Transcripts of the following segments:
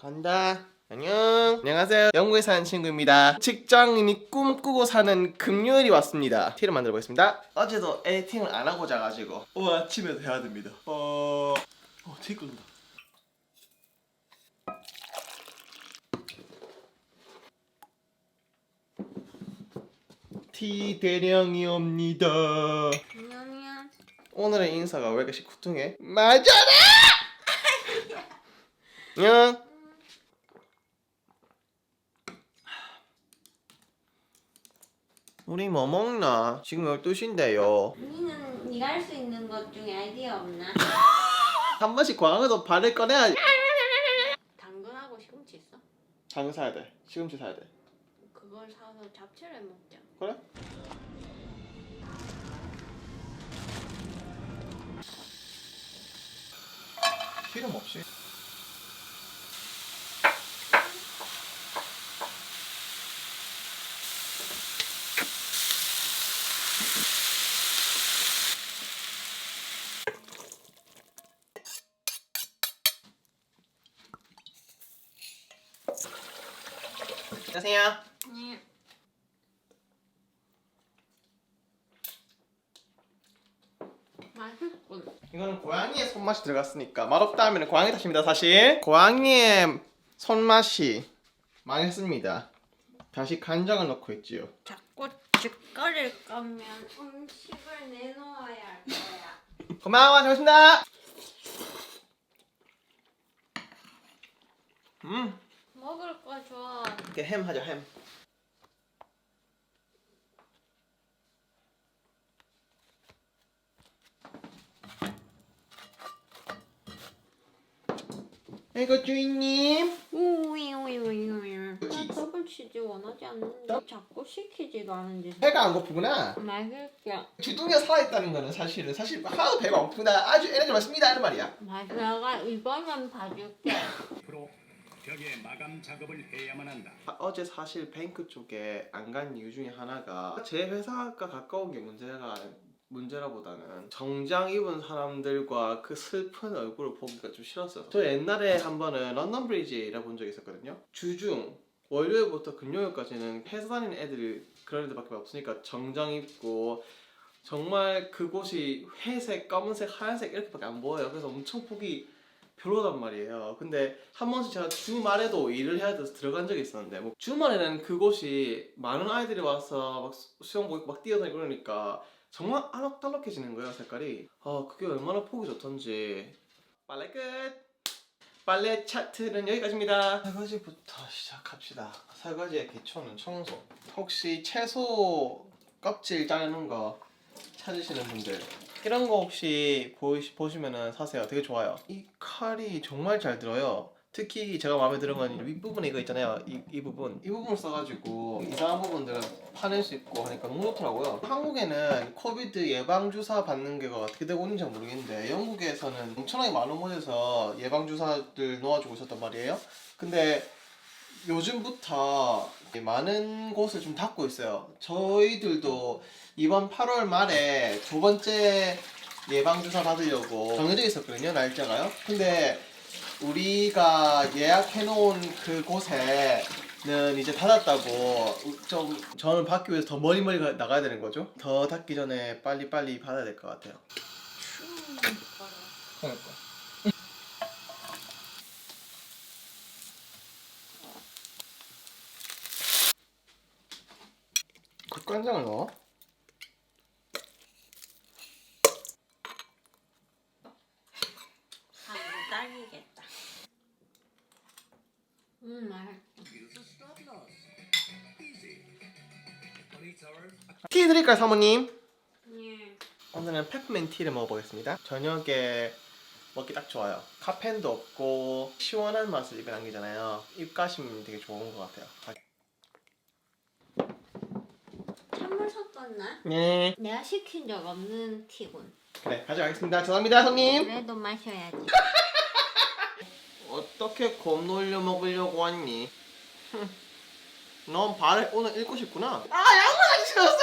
간다. 안녕. 안녕하세요. 영국에 사는 친구입니다. 직장인이 꿈꾸고 사는 금요일이 왔습니다. 티를 만들어 보겠습니다. 어제도 에디팅을 안 하고 자가지고 오늘 아침에도 해야 됩니다. 어, 어, 티 끓는다. 티 대령이옵니다. 안녕이야. 오늘의 인사가 왜 이렇게 시쿠퉁해? 맞아라! 안녕. 우리 뭐 먹나? 지금 12시인데요. 언니는 네가 할 수 있는 것 중에 아이디어 없나? 한 번씩 광어도 발을 꺼내야지. 당근하고 시금치 있어? 당근 사야 돼. 시금치 사야 돼. 그걸 사서 잡채를 해 먹자. 그래? 기름 없이. 안녕하세요. 네. 맛있군. 이거는 고양이의 손맛이 들어갔으니까 맛없다 하면 고양이 탓입니다 사실 고양이의 손맛이 망했습니다 다시 간장을 넣고 있지요 자꾸 짓거릴 거면 음식을 내놓아야 할 거야. 고마워 잘 먹습니다 음 먹을 거 줘. 이렇게 햄 하자 햄 이거 주인님 우이우이우이우이. 나 더블 치즈 원하지 않는데 더- 자꾸 시키지도 않은데. 배가 안 고프구나 맛있게. 주둥이가 살아있다는 거는 사실은 사실 하나도 배가 고프다 아주 에너지 많습니다 이런 말이야 맛 내가 이번엔 봐줄게. 벽에 마감 작업을 해야만 한다. 아, 어제 사실 뱅크 쪽에 안 간 이유 중에 하나가 제 회사가 가까운 게 문제가 문제라보다는 정장 입은 사람들과 그 슬픈 얼굴을 보기가 좀 싫었어요. 저 옛날에 한 번은 런던 브리지에 일해본 적이 있었거든요. 주중 월요일부터 금요일까지는 회사 다니는 애들이 그런 애들밖에 없으니까 정장 입고 정말 그곳이 회색, 검은색, 하얀색 이렇게밖에 안 보여요. 그래서 엄청 보기 별로단 말이에요. 근데 한 번씩 제가 주말에도 일을 해야 돼서 들어간 적이 있었는데 뭐 주말에는 그곳이 많은 아이들이 와서 막 수- 수영복 막 뛰어다니고 그러니까 정말 알록달록해지는 거예요 색깔이. 아 그게 얼마나 보기 좋던지. 빨래 끝. 빨래 차트는 여기까지입니다. 설거지부터 시작합시다. 설거지의 기초는 청소. 혹시 채소 껍질 자르는 거 찾으시는 분들 이런 거 혹시 보시, 보시면은 사세요. 되게 좋아요. 이 칼이 정말 잘 들어요. 특히 제가 마음에 드는 건 윗부분에 이거 있잖아요. 이, 이 부분. 이 부분을 써가지고 이상한 부분들은 파낼 수 있고 하니까 너무 좋더라고요. 한국에는 코비드 예방주사 받는 게 어떻게 되고 있는지 잘 모르겠는데 영국에서는 엄청나게 많은 곳에서 예방주사들 놓아주고 있었단 말이에요. 근데 요즘부터 많은 곳을 좀 닫고 있어요. 저희들도 이번 8월 말에 두 번째 예방주사 받으려고 정해져 있었거든요, 날짜가요. 근데 우리가 예약해놓은 그 곳에는 이제 닫았다고 좀 저는 받기 위해서 더 멀리 멀리 가- 나가야 되는 거죠. 더 닫기 전에 빨리 빨리 받아야 될 것 같아요. 그러니까. 국간장을 넣어? 아, 딸기겠다. 음, 맛있어. 티 드릴까요, 사모님? 예. 오늘은 페퍼민 티를 먹어보겠습니다. 저녁에 먹기 딱 좋아요. 카페인도 없고 시원한 맛을 입에 남기잖아요. 입가심 되게 좋은 것 같아요. 섞었나? 네. 내가 시킨 적 없는 티군. 그래, 가져가겠습니다. 죄송합니다, 손님. 그래도 마셔야지. 어떻게 곰 놀려 먹으려고 왔니? 넌 발을 오늘 읽고 싶구나. 아, 양말 신었어?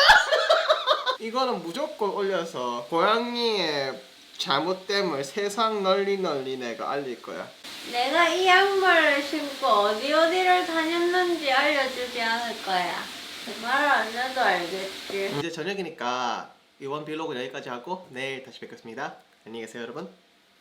이거는 무조건 올려서 고양이의 잘못됨을 세상 널리 널리 내가 알릴 거야. 내가 이 양말을 신고 어디 어디를 다녔는지 알려주지 않을 거야. 말안 해도 알겠지. 이제 저녁이니까 이번 빌로그 여기까지 하고 내일 다시 뵙겠습니다. 안녕히 계세요 여러분.